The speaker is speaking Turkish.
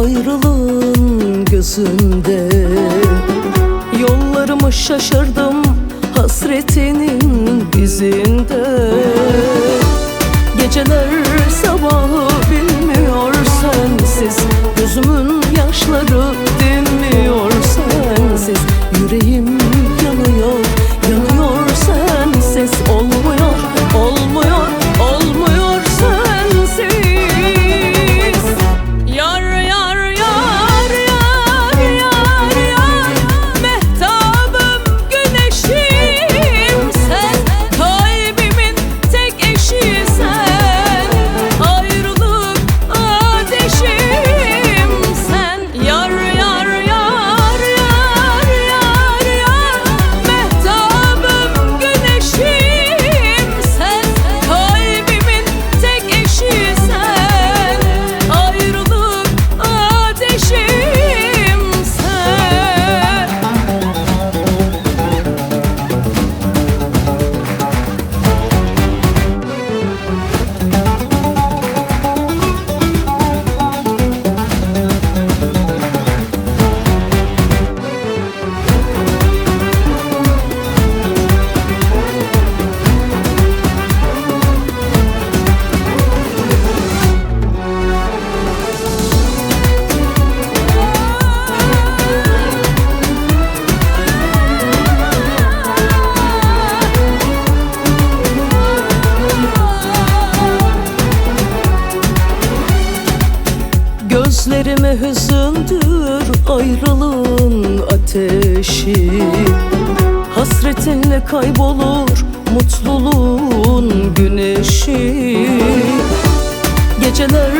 ayrılığın gözünde. Yollarımı şaşırdım hasretinin izinde. Geceler Gözlerime hüzündür ayrılığın ateşi. Hasretinle kaybolur mutluluğun güneşi. Geceler